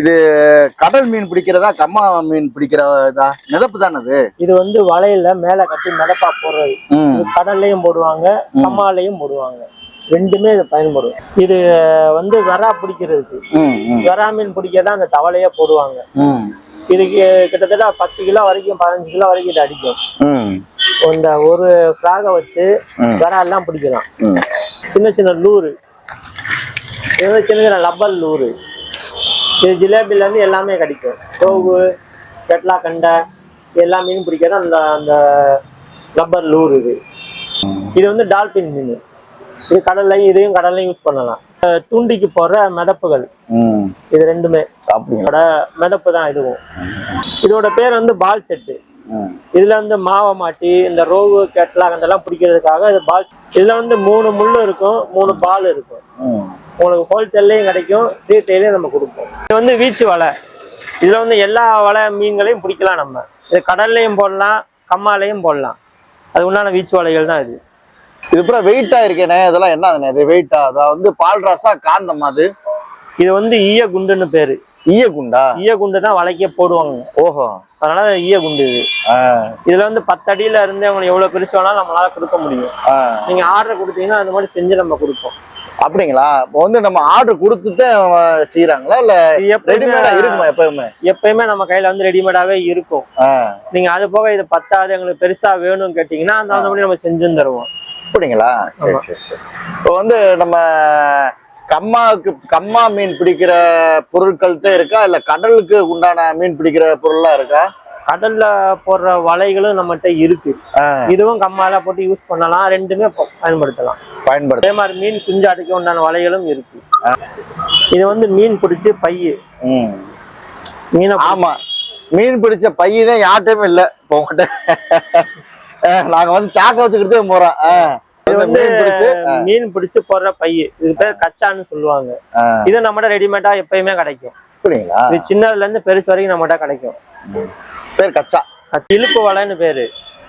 இது கடல் மீன் பிடிக்கிறதா கம்மா மீன் பிடிக்கிறதா? மிதப்பு தானே அது? இது வந்து வலையில மேல கட்டி மிதப்பா போடுறது. இது கடல்லையும் போடுவாங்க கம்மாலையும் போடுவாங்க. ரெண்டுமே இது பயன்படும். இது வந்து வெறா பிடிக்கிறதுக்கு. வெறா மீன் பிடிக்கிறதா அந்த தவளையே போடுவாங்க. இதுக்கு கிட்டத்தட்ட பத்து கிலோ வரைக்கும் பதினஞ்சு கிலோ வரைக்கும் இது அடிக்கும். இந்த ஒரு ஃப்ராகை வச்சு. வெறா எல்லாம் பிடிக்கலாம். சின்ன சின்ன லூரு. சின்ன சின்ன லப்பர் லூரு. இது ஜிலேபில இருந்து எல்லாமே கிடைக்கும். சோவு கெட்லா கண்டை எல்லா மீனும் பிடிக்கிறது அந்த அந்த லப்பர் லூர் இது. இது வந்து டால்பின் மீன். இது கடல்லையும் இதையும் கடல்லையும் யூஸ் பண்ணலாம். தூண்டிக்கு போடுற மிதப்புகள். இது ரெண்டுமே. இதோட மிதப்பு தான் இதுவும். இதோட பேர் வந்து பால் செட்டு. இதுல வந்து மாவை மாட்டி இந்த ரோகு கெட்லா கண்டெல்லாம் பிடிக்கிறதுக்காக இது பால் இதுல வந்து மூணு முள்ளு இருக்கும் மூணு பால் இருக்கும். உங்களுக்கு ஹோல்சேல்லையும் கிடைக்கும் ரீட்டைலையும் நம்ம கொடுப்போம். இது வந்து வீச்சு வலை. இதுல வந்து எல்லா வலை மீன்களையும் பிடிக்கலாம் நம்ம. இது கடல்லையும் போடலாம் கம்மாலையும் போடலாம். அது உண்டான வீச்சு வலைகள் தான் இது. இது அப்புறம் வெயிட்டா இருக்கேனே இதெல்லாம் என்ன? இது வெயிட்டா அதான் வந்து பால் ராசா காந்தமா அது? இது வந்து ஈய குண்டுன்னு பேரு. ஈய குண்டா ஈய குண்டு தான் வலைக்கே போடுவாங்க. ஓஹோ. அதனால ஈய குண்டு இது. இதுல வந்து பத்து அடியில இருந்து அவங்க எவ்வளவு பெருசு வேணாலும் நம்மளால கொடுக்க முடியும். நீங்க ஆர்டர் கொடுத்தீங்கன்னா அந்த மாதிரி செஞ்சு நம்ம கொடுப்போம். அப்படிங்களா? இப்போ வந்து நம்ம ஆர்டர் கொடுத்துட்டு செய்யறாங்களா இல்ல எப்பயுமே ரெடிமேடா இருக்குமா எப்பவுமே எப்பயுமே நம்ம கையில வந்து ரெடிமேடாவே இருக்கும். நீங்க அது போக இது பத்தாது எங்களுக்கு பெருசா வேணும்னு கேட்டீங்கன்னா அந்த மாதிரி நம்ம செஞ்சும் தருவோம். அப்படிங்களா? சரி சரி சரி. இப்போ வந்து நம்ம கம்மாவுக்கு கம்மா மீன் பிடிக்கிற பொருட்கள் தான் இருக்கா? இல்ல கடலுக்கு உண்டான மீன் பிடிக்கிற பொருள்லாம் இருக்கா? கடல்ல போடுற வலைகளும் நம்மகிட்ட இருக்கு. இதுவும் கம்மால போட்டு யூஸ் பண்ணலாம் ரெண்டுமே பயன்படுத்தலாம். பயன்படுத்த அதே மாதிரி மீன் குஞ்சாட்டுக்கு உண்டான வலைகளும் இருக்கு. இது வந்து மீன் பிடிச்சி பைய. மீனை ஆமா. மீன் பிடிச்ச பையதான் யார்ட்டையுமே இல்ல. இப்போ உங்ககிட்ட. நாங்க வந்து சாக்க வச்சுக்கிட்டே போறோம். மீன் பிடிச்சு போடுற பைய. இது பேர் கச்சான்னு சொல்லுவாங்க. இது நம்மகிட்ட ரெடிமேடா எப்பயுமே கிடைக்கும். இது சின்னதுல இருந்து பெருசு வரைக்கும் நம்மகிட்ட கிடைக்கும். பேர் கச்சா. இழுப்பு வலைன்னு பேரு.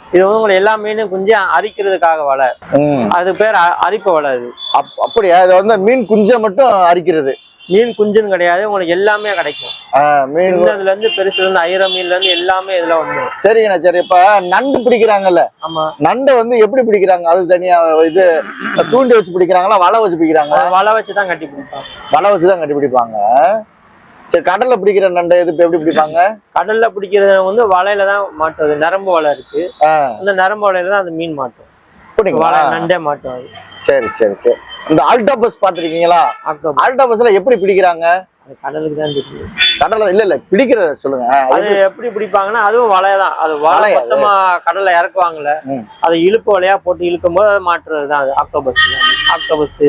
இது வந்து உங்களுக்கு எல்லா மீனும் குஞ்சு அரிக்கிறதுக்காக வலை அது பேர் அரிப்பு வலை அது. அப்- அப்படியா? இது வந்து மீன் குஞ்சை மட்டும் அரிக்கிறது. மீன் குஞ்சுன்னு கிடையாது உங்களுக்கு எல்லாமே கிடைக்கும். மீன் சின்னதுல இருந்து பெருசுல இருந்து ஐர மீன்ல இருந்து எல்லாமே இதுல வந்துடும் சரிங்கண்ணா சரி. இப்ப நண்டு பிடிக்கிறாங்கல்ல? ஆமா. நண்டை வந்து எப்படி பிடிக்கிறாங்க? அது தனியா இது தூண்டி வச்சு பிடிக்கிறாங்களா வலை வச்சு பிடிக்கிறாங்களா? அது வலை வச்சு தான் கட்டி பிடிப்பாங்க. வலை வச்சு தான் கட்டி பிடிப்பாங்க. சரி கடல்ல பிடிக்கிற நண்டை இது எப்படி பிடிப்பாங்க? கடல்ல பிடிக்கிறது வந்து வலையில தான் மாட்டுறது. நரம்பு வலை இருக்கு. அந்த நரம்பு வலையில தான் அந்த மீன் மாட்டும். வலை நண்டே மாட்டும் அது. சரி சரி சரி. இந்த ஆல்டாபஸ் பாத்திருக்கீங்களா ஆல்டாபஸ்ல எப்படி பிடிக்கிறாங்க? கடலுக்கு தான் தெரியும் கடல்ல இல்ல இல்ல பிடிக்கிறத சொல்லுங்க. அது எப்படி பிடிப்பாங்கன்னா அதுவும் வலைய தான். அது வலை? மொத்தமா கடல்ல இறக்குவாங்கல்ல. அது இழுப்பு வலையா போட்டு இழுக்கும் போது அது மாட்டுறது தான் அது ஆக்டோபஸ் ஆக்டோபஸ்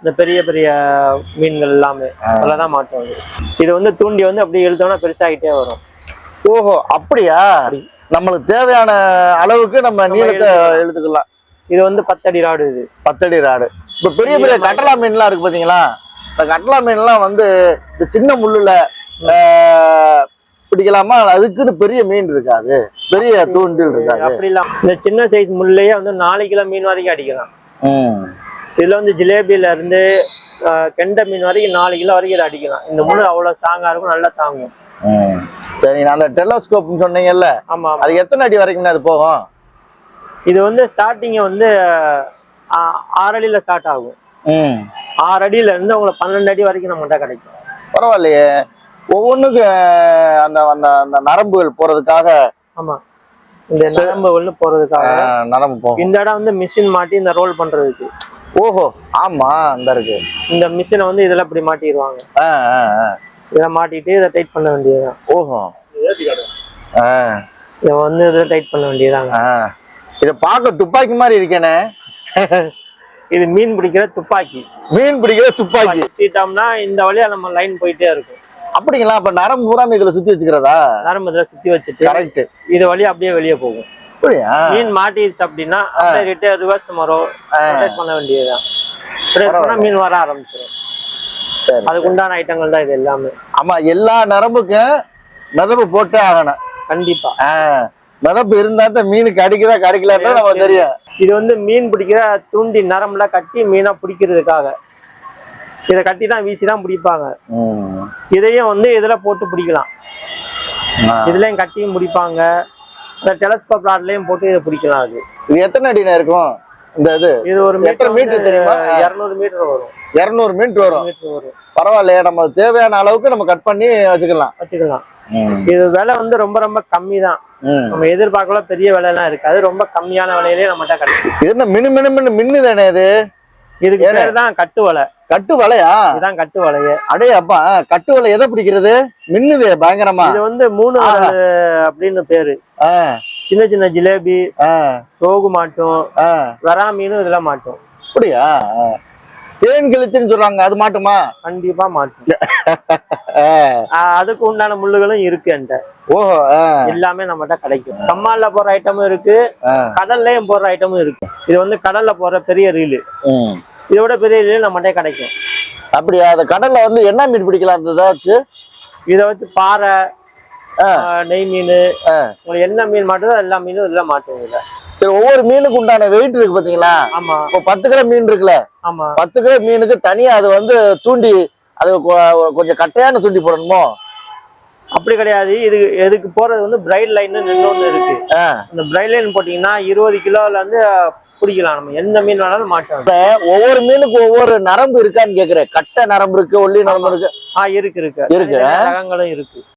இந்த பெரிய பெரிய மீன்கள் எல்லாமே. அதில் தான் மாட்டும் அது. இது வந்து தூண்டி வந்து அப்படியே இழுத்தோம்னா பெருசாகிட்டே வரும். ஓஹோ அப்படியா? அப்படி. நம்மளுக்கு தேவையான அளவுக்கு நம்ம நீளத்தை எழுதுக்கலாம். இது வந்து பத்தடி ராடு இது. பத்தடி ராடு. இப்ப பெரிய பெரிய கட்டலா மீன்லாம் இருக்கு பாத்தீங்களா? இந்த கட்டலா மீன்லாம் வந்து இந்த சின்ன முள்ளுல பிடிக்கலாமா? அதுக்குன்னு பெரிய மீன் இருக்காது. பெரிய தூண்டில் இருக்காது. அப்படி இல்லாம இந்த சின்ன சைஸ் முள்ளையே வந்து நாலு கிலோ மீன் வரைக்கும் அடிக்கலாம். இதுல வந்து ஜிலேபியில இருந்து கெண்டை மீன் வரைக்கும் நாலு கிலோ வரைக்கும் இதை அடிக்கலாம். இந்த முள் அவ்வளவு ஸ்ட்ராங்கா இருக்கும் நல்லா தாங்கும். சரி அந்த டெலோஸ்கோப்னு சொன்னீங்கல்ல ஆமா அது எத்தனை அடி வரைக்கும் அது போகும்? இது வந்து ஸ்டார்டிங் வந்து ஆஹ், ஆறு அடியில ஸ்டார்ட் ஆகும் ஆறு அடியில இருந்து உங்களுக்கு பன்னெண்டு அடி வரைக்கும் நம்மகிட்ட கிடைக்கும். பரவாயில்லையே. ஒவ்வொன்றுக்கு அந்த அந்த அந்த நரம்புகள் போறதுக்காக ஆமா. இந்த நரம்பு ஒண்ணு போறதுக்காக நரம்பு போகும். இந்த இடம் வந்து மிஷின் மாட்டி இந்த ரோல் பண்றதுக்கு. ஓஹோ ஆமா அந்த இருக்கு. இந்த மிஷினை வந்து இதுல இப்படி மாட்டிடுவாங்க. இதை மாட்டிட்டு இதை டைட் பண்ண வேண்டியதுதான். ஓஹோ. இதை வந்து இதை டைட் பண்ண வேண்டியதாங்க ஆ. இத பார்க்க துப்பாக்கி மாதிரி இருக்கேனே. இது மீன் பிடிக்கிற துப்பாக்கி. மீன் பிடிக்கிற துப்பாக்கி. சுத்திட்டோம்னா இந்த வழியா நம்ம லைன் போயிட்டே இருக்கும். அப்படிங்களா? அப்ப நரம்பு பூரா இதுல சுத்தி வச்சுக்கிறதா? நரம்பு இதுல சுத்தி வச்சுட்டு கரெக்ட் இது வழியா அப்படியே வெளியே போகும். மீன் மாட்டிடுச்சு அப்படின்னா ரிட்டர் ரிவர்ஸ் மரம் பண்ண வேண்டியதுதான். மீன் வர ஆரம்பிச்சிடும் சரி அதுக்கு உண்டான ஐட்டங்கள் தான் இது எல்லாமே. ஆமா எல்லா நரம்புக்கும் மிதப்பு போட்டே ஆகணும். கண்டிப்பா. மிதப்பு இருந்தா தான் மீனுக்கு அடிக்குதா கிடைக்கலன்றது நமக்கு தெரியும். இது வந்து மீன் பிடிக்கிற தூண்டி நரம்புல கட்டி மீனா பிடிக்கிறதுக்காக. இதை கட்டி தான் வீசி தான் பிடிப்பாங்க. இதையும் வந்து இதுல போட்டு பிடிக்கலாம். இதுலயும் கட்டியும் பிடிப்பாங்க. டெலஸ்கோப் ராட்லயும் போட்டு இதை பிடிக்கலாம் அது. இது எத்தனை அடிண்ணே இருக்கும்? இந்த இது இது ஒரு மீட்டர் மீட்டர் தெரியுமா? இருநூறு மீட்டர் வரும். இருநூறு மீட்டர் வரும். மீட்டர் வரும். பரவாயில்லையே நம்ம தேவையான அளவுக்கு நம்ம கட் பண்ணி வச்சுக்கலாம். வச்சுக்கலாம். இது விலை வந்து ரொம்ப ரொம்ப கம்மி தான். நம்ம எதிர்பார்க்கல பெரிய விலைலாம் இருக்காது ரொம்ப கம்மியான விலையிலே நம்மகிட்ட கிடைக்கும் இது என்ன மினு மினு மினு மின்னுதானே இது? இதுக்கு. பேர் தான் கட்டு வலை. கட்டு வலையா? இதுதான் கட்டு வலையே. அடே அப்பா கட்டு வலை எதை பிடிக்கிறது? மின்னுது பயங்கரமா. இது வந்து மூணு அப்படின்னு பேரு. சின்ன சின்ன ஜிலேபி ரோகு மாட்டும். வரா மீனும் இதுல மாட்டும். அப்படியா. தேன் கிழித்துன்னு சொல்றாங்க அது மாட்டுமா? கண்டிப்பா மாட்டும். அதுக்கு உண்டான முள்ளுகளும் இருக்கு என்கிட்ட. ஓஹோ எல்லாமே நம்மகிட்ட கிடைக்கும். கம்மால்ல போற ஐட்டமும் இருக்கு. கடல்லையும் போற ஐட்டமும் இருக்கு. இது வந்து கடல்ல போற பெரிய ரீலு. இதோட பெரிய ரீலு நம்மகிட்ட கிடைக்கும். அப்படியா? அந்த கடல்ல வந்து என்ன மீன் பிடிக்கலாம் அந்த ஏதாச்சும் இதை வச்சு பாறை நெய் மீன். உங்களுக்கு என்ன மீன் மாட்டுதோ எல்லா மீனும் இதுல மாட்டும் இதுல. சரி ஒவ்வொரு மீனுக்கு உண்டான வெயிட் இருக்கு பாத்தீங்களா? ஆமா. இப்போ பத்து கிலோ மீன் இருக்குல்ல? ஆமா. பத்து கிலோ மீனுக்கு தனியா அது வந்து தூண்டி அது கொஞ்சம் கட்டையான தூண்டி போடணுமோ? அப்படி கிடையாது. இது எதுக்கு போறது வந்து பிரைட் லைன் இன்னொன்னு இருக்கு. ஆ. அந்த பிரைட் லைன் போட்டீங்கன்னா இருபது கிலோல இருந்து பிடிக்கலாம். நம்ம எந்த மீன் வேணாலும் மாட்டோம். ஒவ்வொரு மீனுக்கு ஒவ்வொரு நரம்பு இருக்கான்னு கேக்குறேன். கட்டை நரம்பு இருக்கு ஒல்லி நரம்பு இருக்கு. ஆ இருக்கு இருக்கு. இருக்கு. ரகங்களும் இருக்கு.